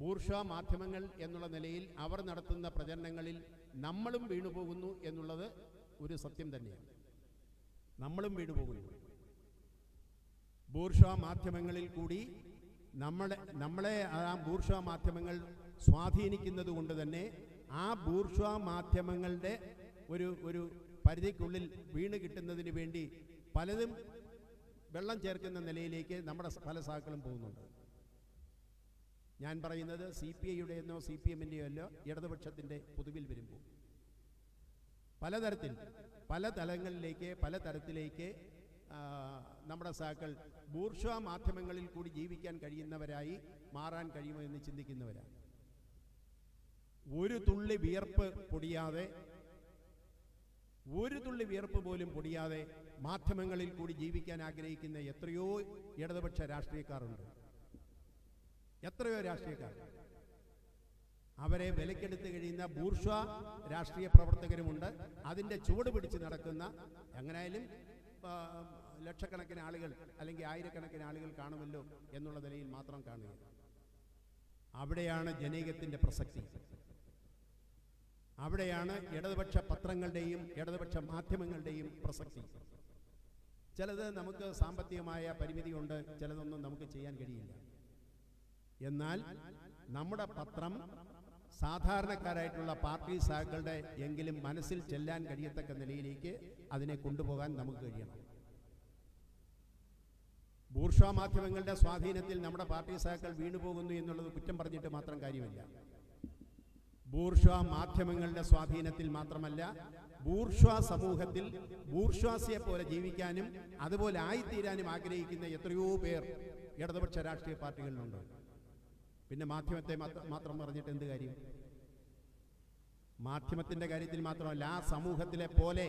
ബൂർഷ മാധ്യമങ്ങൾ എന്നുള്ള നിലയിൽ അവർ നടത്തുന്ന പ്രചരണങ്ങളിൽ നമ്മളും വീണുപോകുന്നു എന്നുള്ളത് ഒരു സത്യം തന്നെയാണ്. നമ്മളും വീണുപോകുന്നു. ബൂർഷ മാധ്യമങ്ങളിൽ കൂടി നമ്മളെ നമ്മളെ ആ ബൂർഷ മാധ്യമങ്ങൾ സ്വാധീനിക്കുന്നത് കൊണ്ട് തന്നെ ആ ബൂർഷ മാധ്യമങ്ങളുടെ ഒരു ഒരു പരിധിക്കുള്ളിൽ വീണ് കിട്ടുന്നതിന് വേണ്ടി പലതും വെള്ളം ചേർക്കുന്ന നിലയിലേക്ക് നമ്മുടെ പല സാക്കളും പോകുന്നുണ്ട്. ഞാൻ പറയുന്നത് സി പി ഐയുടെ എന്നോ സി പി എമ്മിന്റെയോ അല്ലോ ഇടതുപക്ഷത്തിന്റെ പൊതുവിൽ വരുമ്പോൾ. പലതരത്തിൽ പല തലങ്ങളിലേക്ക് പല തരത്തിലേക്ക് നമ്മുടെ സാക്കൾ ബൂർഷ മാധ്യമങ്ങളിൽ കൂടി ജീവിക്കാൻ കഴിയുന്നവരായി മാറാൻ കഴിയുമോ എന്ന് ചിന്തിക്കുന്നവരാണ്. ഒരു തുള്ളി വിയർപ്പ് പൊടിയാതെ ഒരു തുള്ളി വിയർപ്പ് പോലും പൊടിയാതെ മാധ്യമങ്ങളിൽ കൂടി ജീവിക്കാൻ ആഗ്രഹിക്കുന്ന എത്രയോ ഇടതുപക്ഷ രാഷ്ട്രീയക്കാരുണ്ട്. എത്രയോ രാഷ്ട്രീയക്കാർ. അവരെ വിലക്കെടുത്ത് കഴിയുന്ന ബൂർഷ രാഷ്ട്രീയ പ്രവർത്തകരുമുണ്ട്. അതിന്റെ ചുവട് പിടിച്ച് നടക്കുന്ന എങ്ങനെയായാലും ലക്ഷക്കണക്കിന് ആളുകൾ അല്ലെങ്കിൽ ആയിരക്കണക്കിന് ആളുകൾ കാണുമല്ലോ എന്നുള്ള നിലയിൽ മാത്രം കാണുക. അവിടെയാണ് ജനീകത്തിന്റെ പ്രസക്തി. അവിടെയാണ് ഇടതുപക്ഷ പത്രങ്ങളുടെയും ഇടതുപക്ഷ മാധ്യമങ്ങളുടെയും പ്രസക്തി. ചിലത് നമുക്ക് സാമ്പത്തികമായ പരിമിതിയുണ്ട് ചിലതൊന്നും നമുക്ക് ചെയ്യാൻ കഴിയില്ല. എന്നാൽ നമ്മുടെ പത്രം സാധാരണക്കാരായിട്ടുള്ള പാർട്ടി സാഹകളുടെ എങ്കിലും മനസ്സിൽ ചെല്ലാൻ കഴിയത്തക്ക നിലയിലേക്ക് അതിനെ കൊണ്ടുപോകാൻ നമുക്ക് കഴിയണം. ബൂർഷ മാധ്യമങ്ങളുടെ സ്വാധീനത്തിൽ നമ്മുടെ പാർട്ടി സാക്കൾ വീണുപോകുന്നു എന്നുള്ളത് കുറ്റം പറഞ്ഞിട്ട് മാത്രം കാര്യമില്ല. ബൂർഷ മാധ്യമങ്ങളുടെ സ്വാധീനത്തിൽ മാത്രമല്ല ബൂർഷ സമൂഹത്തിൽ ബൂർഷ്വാസിയെ പോലെ ജീവിക്കാനും അതുപോലെ ആയിത്തീരാനും ആഗ്രഹിക്കുന്ന എത്രയോ പേർ ഇടതുപക്ഷ രാഷ്ട്രീയ പാർട്ടികളിലുണ്ട്. പിന്നെ മാധ്യമത്തെ മാത്രം പറഞ്ഞിട്ട് എന്ത് കാര്യം? മാധ്യമത്തിന്റെ കാര്യത്തിൽ മാത്രമല്ല ആ സമൂഹത്തിലെ പോലെ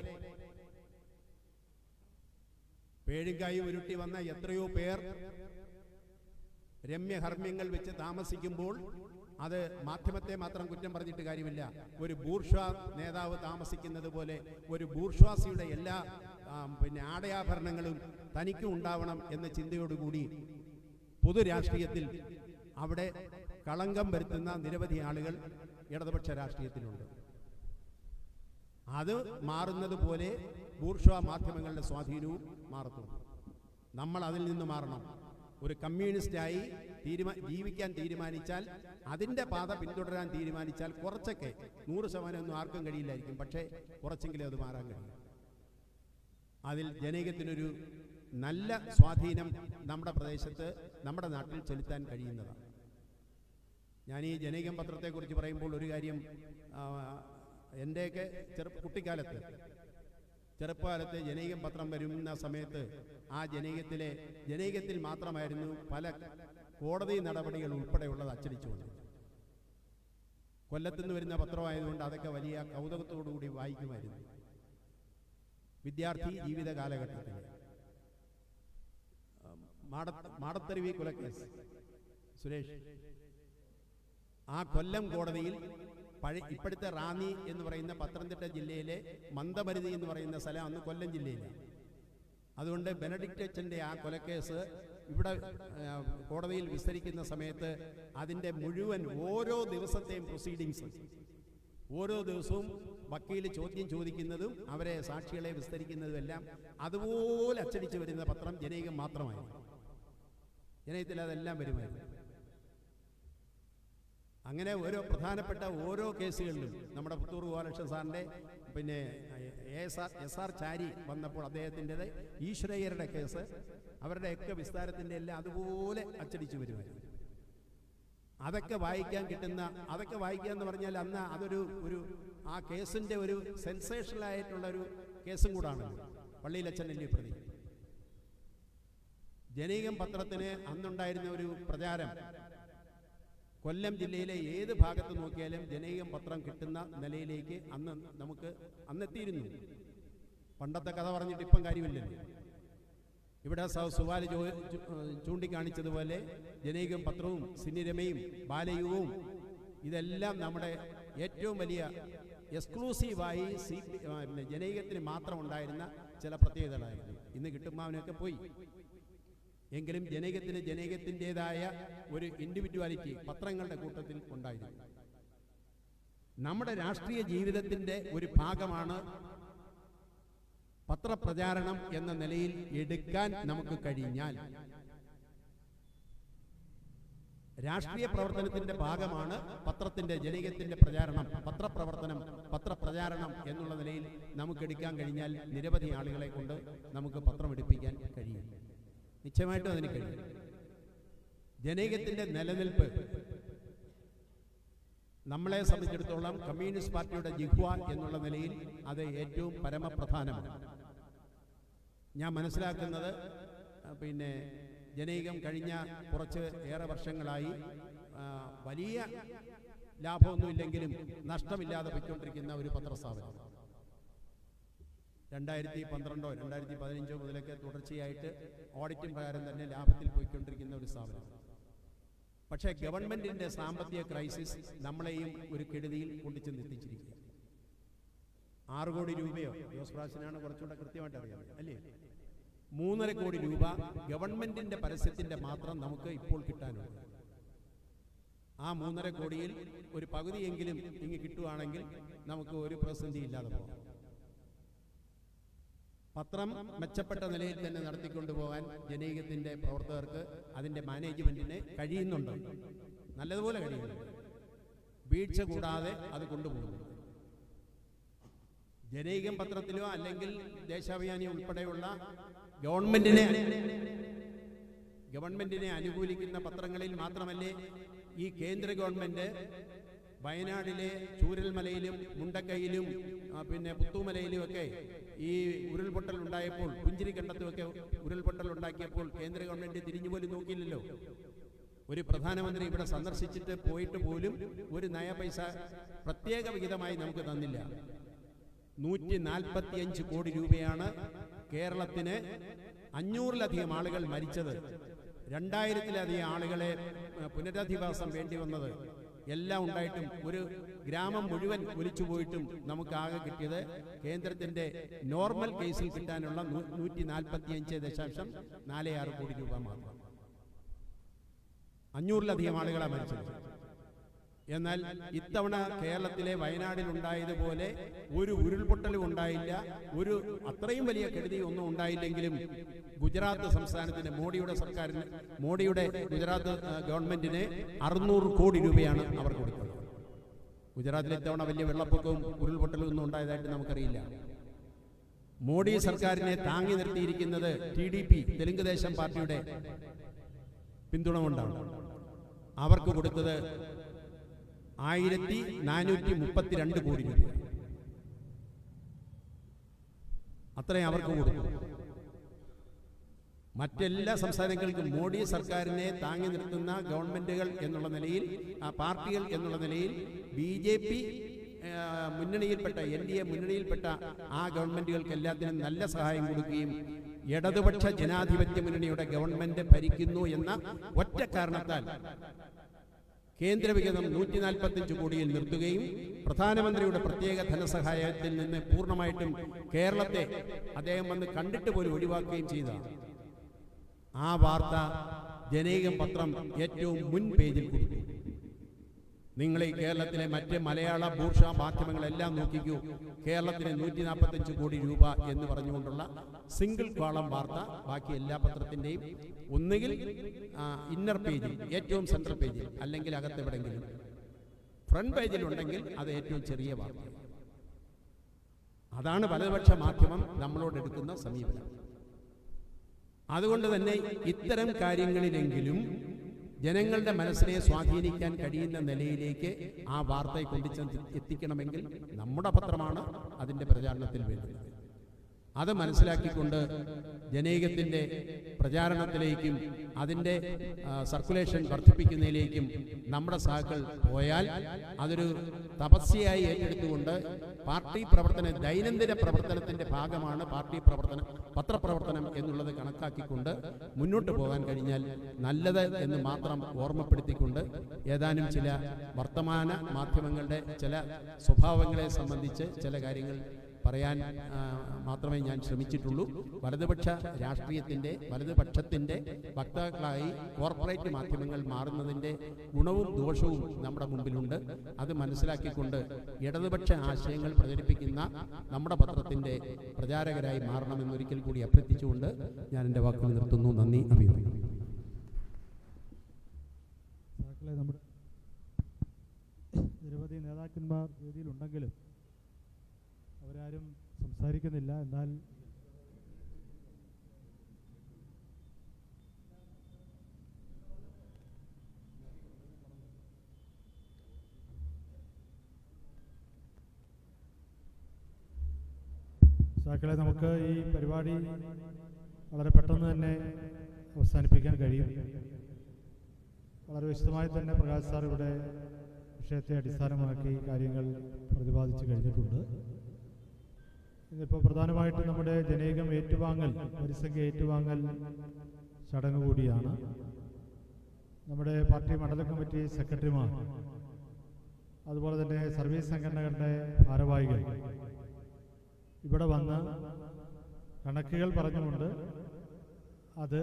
പേഴുകായി ഉരുട്ടി വന്ന എത്രയോ പേർ രമ്യഹർമ്മ്യങ്ങൾ വെച്ച് താമസിക്കുമ്പോൾ അത് മാധ്യമത്തെ മാത്രം കുറ്റം പറഞ്ഞിട്ട് കാര്യമില്ല. ഒരു ബൂർഷ്വാ നേതാവ് താമസിക്കുന്നത് പോലെ ഒരു ബൂർഷ്വാസിയുടെ എല്ലാ പിന്നെ ആടയാഭരണങ്ങളും തനിക്കും ഉണ്ടാവണം എന്ന ചിന്തയോടുകൂടി പൊതുരാഷ്ട്രീയത്തിൽ അവിടെ കളങ്കം വരുത്തുന്ന നിരവധി ആളുകൾ ഇടതുപക്ഷ രാഷ്ട്രീയത്തിലുണ്ട്. അത് മാറുന്നത് പോലെ ബൂർഷ മാധ്യമങ്ങളുടെ സ്വാധീനവും മാറത്തുള്ളൂ നമ്മൾ അതിൽ നിന്ന് മാറണം. ഒരു കമ്മ്യൂണിസ്റ്റായി തീരുമാ ജീവിക്കാൻ തീരുമാനിച്ചാൽ അതിന്റെ പാത പിന്തുടരാൻ തീരുമാനിച്ചാൽ കുറച്ചൊക്കെ നൂറ് ശതമാനമൊന്നും ആർക്കും കഴിയില്ലായിരിക്കും. പക്ഷേ കുറച്ചെങ്കിലും അത് മാറാൻ കഴിയും. അതിൽ ജനകത്തിനൊരു നല്ല സ്വാധീനം നമ്മുടെ പ്രദേശത്ത് നമ്മുടെ നാട്ടിൽ ചെലുത്താൻ കഴിയുന്നതാണ്. ഞാൻ ഈ ജനകീയം പത്രത്തെക്കുറിച്ച് പറയുമ്പോൾ ഒരു കാര്യം എന്റെയൊക്കെ ചെറുപ്പ കുട്ടിക്കാലത്ത് ചെറുപ്പകാലത്ത് ജനകീയം പത്രം വരുന്ന സമയത്ത് ആ ജനകീയത്തിലെ ജനകീയത്തിൽ മാത്രമായിരുന്നു പല കോടതി നടപടികൾ ഉൾപ്പെടെയുള്ളത് അച്ചടിച്ചു കൊണ്ട് കൊല്ലത്തുനിന്ന് വരുന്ന പത്രമായതുകൊണ്ട് അതൊക്കെ വലിയ കൗതുകത്തോടുകൂടി വായിക്കുമായിരുന്നു. വിദ്യാർത്ഥി ജീവിത കാലഘട്ടത്തിൽ മാട മാടത്തരുവി കൊലക്കേസ് സുരേഷ്. ആ കൊല്ലം കോടതിയിൽ പഴയ ഇപ്പോഴത്തെ റാന്നി എന്ന് പറയുന്ന പത്തനംതിട്ട ജില്ലയിലെ മന്ദമരുതി എന്ന് പറയുന്ന സ്ഥലം അന്ന് കൊല്ലം ജില്ലയിലാണ്. അതുകൊണ്ട് ബെനഡിക്റ്റ് അച്ഛന്റെ ആ കൊലക്കേസ് ഇവിടെ കോടതിയിൽ വിസ്തരിക്കുന്ന സമയത്ത് അതിന്റെ മുഴുവൻ ഓരോ ദിവസത്തെയും പ്രൊസീഡിങ്സ് ഓരോ ദിവസവും വക്കീൽ ചോദ്യം ചോദിക്കുന്നതും അവരെ സാക്ഷികളെ വിസ്തരിക്കുന്നതും എല്ലാം അതുപോലെ അച്ചടിച്ച് വരുന്ന പത്രം ജനീകം മാത്രമായിരുന്നു. ജനകത്തിൽ അതെല്ലാം വരുമായിരുന്നു. അങ്ങനെ ഓരോ പ്രധാനപ്പെട്ട ഓരോ കേസുകളിലും നമ്മുടെ പുത്തൂർ ഗോപാലകൃഷ്ണൻ സാറിന്റെ പിന്നെ എസ് ആർ എസ് ആർ ചാരി വന്നപ്പോൾ അദ്ദേഹത്തിന്റെത് ഈശ്വരയ്യരുടെ കേസ് അവരുടെയൊക്കെ വിസ്താരത്തിന്റെ എല്ലാം അതുപോലെ അച്ചടിച്ചു വരുമായിരുന്നു അതൊക്കെ വായിക്കാൻ കിട്ടുന്ന അതൊക്കെ വായിക്കുക എന്ന് പറഞ്ഞാൽ അന്ന് അതൊരു ഒരു ആ കേസിന്റെ ഒരു സെൻസേഷണൽ ആയിട്ടുള്ള ഒരു കേസും കൂടാണ്. പള്ളിയിലച്ഛനല്ലേ പ്രതി ജനീകം പത്രത്തിന് അന്നുണ്ടായിരുന്ന ഒരു പ്രചാരം കൊല്ലം ജില്ലയിലെ ഏത് ഭാഗത്ത് നോക്കിയാലും ജനകീയം പത്രം കിട്ടുന്ന നിലയിലേക്ക് അന്ന് നമുക്ക് അന്നെത്തിയിരുന്നു. പണ്ടത്തെ കഥ പറഞ്ഞിട്ട് ഇപ്പം കാര്യമില്ലല്ലോ. ഇവിടെ സുവാല ചൂണ്ടിക്കാണിച്ചതുപോലെ ജനകീയം പത്രവും സിനിരമയും ബാലയുഗവും ഇതെല്ലാം നമ്മുടെ ഏറ്റവും വലിയ എക്സ്ക്ലൂസീവായി സി ജനകീയത്തിന് മാത്രം ഉണ്ടായിരുന്ന ചില പ്രത്യേകതകളായിരുന്നു. ഇന്ന് കിട്ടുമ്പോൾ അവനൊക്കെ പോയി. എങ്കിലും ജനകത്തിന് ജനകത്തിന്റെതായ ഒരു ഇൻഡിവിജ്വാലിറ്റി പത്രങ്ങളുടെ കൂട്ടത്തിൽ ഉണ്ടായിരുന്നു. നമ്മുടെ രാഷ്ട്രീയ ജീവിതത്തിന്റെ ഒരു ഭാഗമാണ് പത്രപ്രചാരണം എന്ന നിലയിൽ എടുക്കാൻ നമുക്ക് കഴിഞ്ഞാൽ രാഷ്ട്രീയ പ്രവർത്തനത്തിന്റെ ഭാഗമാണ് പത്രത്തിന്റെ ജനകത്തിന്റെ പ്രചാരണം പത്രപ്രവർത്തനം പത്രപ്രചാരണം എന്നുള്ള നിലയിൽ നമുക്ക് എടുക്കാൻ കഴിഞ്ഞാൽ നിരവധി ആളുകളെ കൊണ്ട് നമുക്ക് പത്രം എടുപ്പിക്കാൻ കഴിയും. നിശ്ചയമായിട്ടും അതിന് കഴിയും. ജനകീയത്തിന്റെ നിലനിൽപ്പ്. നമ്മളെ സംബന്ധിച്ചിടത്തോളം കമ്മ്യൂണിസ്റ്റ് പാർട്ടിയുടെ ജിഹ്വ എന്നുള്ള നിലയിൽ അത് ഏറ്റവും പരമപ്രധാനമാണ്. ഞാൻ മനസ്സിലാക്കുന്നത് പിന്നെ ജനൈകം കഴിഞ്ഞ കുറച്ച് ഏറെ വർഷങ്ങളായി വലിയ ലാഭമൊന്നുമില്ലെങ്കിലും നഷ്ടമില്ലാതെ പോയിക്കൊണ്ടിരിക്കുന്ന ഒരു പത്രസ്ഥാപനം. രണ്ടായിരത്തി പന്ത്രണ്ടോ രണ്ടായിരത്തി പതിനഞ്ചോ മുതലൊക്കെ തുടർച്ചയായിട്ട് ഓഡിറ്റിംഗ് പ്രകാരം തന്നെ ലാഭത്തിൽ പോയിക്കൊണ്ടിരിക്കുന്ന ഒരു സ്ഥാപനമാണ് പക്ഷേ ഗവൺമെന്റിന്റെ സാമ്പത്തിക ക്രൈസിസ് നമ്മളെയും ഒരു കെടുതിയിൽ കൊണ്ടുചെന്ന് എത്തിച്ചിരിക്കുക ആറ് കോടി രൂപയോ? ജോസ് പ്രാസിനാണ് കുറച്ചുകൂടെ കൃത്യമായിട്ട് അറിയാം അല്ലേ? മൂന്നര കോടി രൂപ ഗവൺമെന്റിന്റെ പരസ്യത്തിന്റെ മാത്രം നമുക്ക് ഇപ്പോൾ കിട്ടാനുണ്ട്. ആ മൂന്നര കോടിയിൽ ഒരു പകുതിയെങ്കിലും ഇങ്ങ് കിട്ടുവാണെങ്കിൽ നമുക്ക് ഒരു പ്രതിസന്ധി ഇല്ലാതെ പോകാം. പത്രം മെച്ചപ്പെട്ട നിലയിൽ തന്നെ നടത്തിക്കൊണ്ടുപോകാൻ ജനീകത്തിന്റെ പ്രവർത്തകർക്ക് അതിന്റെ മാനേജ്മെന്റിന് കഴിയുന്നുണ്ട്. നല്ലതുപോലെ കഴിയുന്നുണ്ട്. വീഴ്ച കൂടാതെ അത് കൊണ്ടുപോകുന്നു ജനീകം പത്രത്തിലോ അല്ലെങ്കിൽ ദേശാഭിമാനി ഉൾപ്പെടെയുള്ള ഗവൺമെന്റിനെ ഗവൺമെന്റിനെ അനുകൂലിക്കുന്ന പത്രങ്ങളിൽ മാത്രമല്ലേ ഈ കേന്ദ്ര ഗവൺമെന്റ് വയനാടിലെ ചൂരൽമലയിലും മുണ്ടക്കൈയിലും പിന്നെ പുത്തൂമലയിലും ഒക്കെ ഈ ഉരുൾപൊട്ടൽ ഉണ്ടായപ്പോൾ പുഞ്ചിരിക്കണ്ടത്തുമൊക്കെ ഉരുൾപൊട്ടൽ ഉണ്ടാക്കിയപ്പോൾ കേന്ദ്ര ഗവൺമെന്റ് തിരിഞ്ഞു പോലും നോക്കിയില്ലല്ലോ. ഒരു പ്രധാനമന്ത്രി ഇവിടെ സന്ദർശിച്ചിട്ട് പോയിട്ട് പോലും ഒരു നയ പൈസ പ്രത്യേക വിഹിതമായി നമുക്ക് തന്നില്ല. നൂറ്റി നാൽപ്പത്തിയഞ്ച് കോടി രൂപയാണ് കേരളത്തിന് അഞ്ഞൂറിലധികം ആളുകൾ മരിച്ചത്. രണ്ടായിരത്തിലധികം ആളുകളെ പുനരധിവാസം വേണ്ടി വന്നത്. എല്ലാം ഉണ്ടായിട്ടും ഒരു ഗ്രാമം മുഴുവൻ ഒലിച്ചു പോയിട്ടും നമുക്ക് ആകെ കിട്ടിയത് കേന്ദ്രത്തിന്റെ നോർമൽ കേസിൽ കിട്ടാനുള്ള നൂറ്റി നാൽപ്പത്തി അഞ്ച് ദശാംശം നാല് ആറ് കോടി രൂപ മാത്രം. അഞ്ഞൂറിലധികം ആളുകളാണ് മരിച്ചത്. എന്നാൽ ഇത്തവണ കേരളത്തിലെ വയനാടിൽ ഉണ്ടായതുപോലെ ഒരു ഉരുൾപൊട്ടലും ഉണ്ടായില്ല. ഒരു അത്രയും വലിയ കെടുതി ഒന്നും ഉണ്ടായില്ലെങ്കിലും ഗുജറാത്ത് സംസ്ഥാനത്തിന് മോഡിയുടെ സർക്കാരിന് മോഡിയുടെ ഗുജറാത്ത് ഗവൺമെന്റിന് അറുന്നൂറ് കോടി രൂപയാണ് അവർ കൊടുക്കുന്നത് ഗുജറാത്തിൽ ഇത്തവണ വലിയ വെള്ളപ്പൊക്കവും ഉരുൾപൊട്ടലും ഒന്നും ഉണ്ടായതായിട്ട് നമുക്കറിയില്ല. മോഡി സർക്കാരിനെ താങ്ങി നിർത്തിയിരിക്കുന്നത് ടി ഡി പി തെലുങ്ക് ദേശം പാർട്ടിയുടെ പിന്തുണ കൊണ്ടാണ്. അവർക്ക് കൊടുത്തത് ആയിരത്തി നാനൂറ്റി മുപ്പത്തിരണ്ട് കോടി രൂപ. അത്രയും അവർക്ക് കൊടുക്കും മറ്റെല്ലാ സംസ്ഥാനങ്ങൾക്കും മോഡി സർക്കാരിനെ താങ്ങി നിർത്തുന്ന ഗവൺമെന്റുകൾ എന്നുള്ള നിലയിൽ പാർട്ടികൾ എന്നുള്ള നിലയിൽ ബി ജെ പി മുന്നണിയിൽപ്പെട്ട എൻ ഡി എ മുന്നണിയിൽപ്പെട്ട ആ ഗവൺമെന്റുകൾക്ക് എല്ലാത്തിനും നല്ല സഹായം കൊടുക്കുകയും ഇടതുപക്ഷ ജനാധിപത്യ മുന്നണിയുടെ ഗവൺമെന്റ് ഭരിക്കുന്നു എന്ന ഒറ്റ കാരണത്താൽ കേന്ദ്ര വികതം നൂറ്റി നാൽപ്പത്തിയഞ്ച് കോടിയിൽ നിർത്തുകയും പ്രധാനമന്ത്രിയുടെ പ്രത്യേക ധനസഹായത്തിൽ നിന്ന് പൂർണമായിട്ടും കേരളത്തെ അദ്ദേഹം വന്ന് കണ്ടിട്ട് പോലും ഒഴിവാക്കുകയും ചെയ്തതാണ് ആ വാർത്ത ജനീകം പത്രം ഏറ്റവും മുൻ പേജിൽ കൊടുത്തു. നിങ്ങൾ ഈ കേരളത്തിലെ മറ്റ് മലയാള ഭൂഷ മാധ്യമങ്ങളെല്ലാം നോക്കിക്കൂ. കേരളത്തിന് നൂറ്റി നാൽപ്പത്തഞ്ച് കോടി രൂപ എന്ന് പറഞ്ഞുകൊണ്ടുള്ള സിംഗിൾ കോളം വാർത്ത ബാക്കി എല്ലാ പത്രത്തിന്റെയും. ഒന്നുകിൽ ഇന്നർ പേജിൽ ഏറ്റവും സെൻട്രൽ പേജിൽ അല്ലെങ്കിൽ അകത്തെവിടെങ്കിലും ഫ്രണ്ട് പേജിലുണ്ടെങ്കിൽ അത് ഏറ്റവും ചെറിയ വാർത്ത. അതാണ് വലതുപക്ഷ മാധ്യമം നമ്മളോട് എടുക്കുന്ന സമീപനം. അതുകൊണ്ട് തന്നെ ഇത്തരം കാര്യങ്ങളിലെങ്കിലും ജനങ്ങളുടെ മനസ്സിനെ സ്വാധീനിക്കാൻ കഴിയുന്ന നിലയിലേക്ക് ആ വാർത്തയെ കൊണ്ടുചെന്ന് എത്തിക്കണമെങ്കിൽ നമ്മുടെ പത്രമാണ് അതിന്റെ പ്രചാരണത്തിൽ വേണ്ടത്. അത് മനസ്സിലാക്കിക്കൊണ്ട് ജനീകത്തിന്റെ പ്രചാരണത്തിലേക്കും അതിന്റെ സർക്കുലേഷൻ വർദ്ധിപ്പിക്കുന്നതിലേക്കും നമ്മുടെ സഹാക്കൾ പോയാൽ അതൊരു തപസ്യയായി ഏറ്റെടുത്തുകൊണ്ട് പാർട്ടി പ്രവർത്തന ദൈനംദിന പ്രവർത്തനത്തിന്റെ ഭാഗമാണ് പാർട്ടി പ്രവർത്തനം പത്രപ്രവർത്തനം എന്നുള്ളത് കണക്കാക്കിക്കൊണ്ട് മുന്നോട്ട് പോകാൻ കഴിഞ്ഞാൽ നല്ലത് എന്ന് മാത്രം ഓർമ്മപ്പെടുത്തിക്കൊണ്ട് ഏതാനും ചില വർത്തമാന മാധ്യമങ്ങളുടെ ചില സ്വഭാവങ്ങളെ സംബന്ധിച്ച് ചില കാര്യങ്ങൾ പറയാൻ മാത്രമേ ഞാൻ ശ്രമിച്ചിട്ടുള്ളൂ. വലതുപക്ഷ രാഷ്ട്രീയത്തിന്റെ വലതുപക്ഷത്തിന്റെ വക്താക്കളായി കോർപ്പറേറ്റ് മാധ്യമങ്ങൾ മാറുന്നതിന്റെ ഗുണവും ദോഷവും നമ്മുടെ മുമ്പിലുണ്ട്. അത് മനസ്സിലാക്കിക്കൊണ്ട് ഇടതുപക്ഷ ആശയങ്ങൾ പ്രചരിപ്പിക്കുന്ന നമ്മുടെ പത്രത്തിന്റെ പ്രചാരകരായി മാറണമെന്നൊരിക്കൽ കൂടി അഭ്യർത്ഥിച്ചുകൊണ്ട് ഞാൻ എന്റെ വാക്കുകൾ നിർത്തുന്നു. നന്ദി നമ്മുടെ നിരവധി നേതാക്കന്മാർ വേദിയിലുണ്ടെങ്കിലും അവരാരും സംസാരിക്കുന്നില്ല. എന്നാൽ സാക്കളെ നമുക്ക് ഈ പരിപാടി വളരെ പെട്ടെന്ന് തന്നെ അവസാനിപ്പിക്കാൻ കഴിയും. വളരെ വിശദമായി തന്നെ പ്രകാശ് സാർ ഇവിടെ വിഷയത്തെ അടിസ്ഥാനമാക്കി കാര്യങ്ങൾ പ്രതിപാദിച്ചു കഴിഞ്ഞിട്ടുണ്ട്. ഇതിപ്പോൾ പ്രധാനമായിട്ട് നമ്മുടെ ജനേകം ഏറ്റുവാങ്ങൽ പരിസംഖ്യ ഏറ്റുവാങ്ങൽ ചടങ്ങ് കൂടിയാണ്. നമ്മുടെ പാർട്ടി മണ്ഡല കമ്മിറ്റി സെക്രട്ടറിമാർ അതുപോലെ തന്നെ സർവീസ് സംഘടനകളുടെ ഭാരവാഹികൾ. ഇവിടെ വന്ന് കണക്കുകൾ പറഞ്ഞുകൊണ്ട് അത്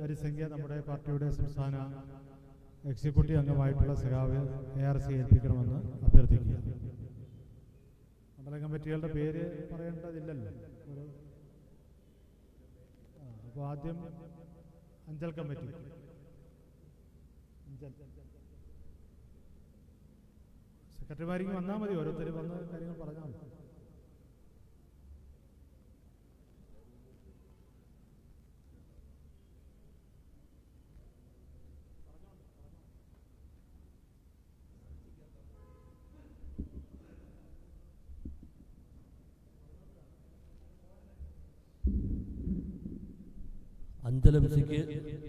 വരിസംഖ്യ നമ്മുടെ പാർട്ടിയുടെ സംസ്ഥാന എക്സിക്യൂട്ടീവ് അംഗമായിട്ടുള്ള സഖാവ് എ ആർ സി ഏൽപ്പിക്കണമെന്ന് അഭ്യർത്ഥിക്കുക മണ്ഡലം കമ്മിറ്റികളുടെ പേര് പറയേണ്ടതില്ലല്ലോ. ഒരു അപ്പോൾ ആദ്യം അഞ്ചൽ കമ്മിറ്റി. അഞ്ചൽ. സെക്രട്ടറിമാരിക്ക് വന്നാൽ മതി ഓരോരുത്തർ വന്ന് കാര്യങ്ങൾ പറഞ്ഞാൽ മതി. അഞ്ചലംസിക്ക്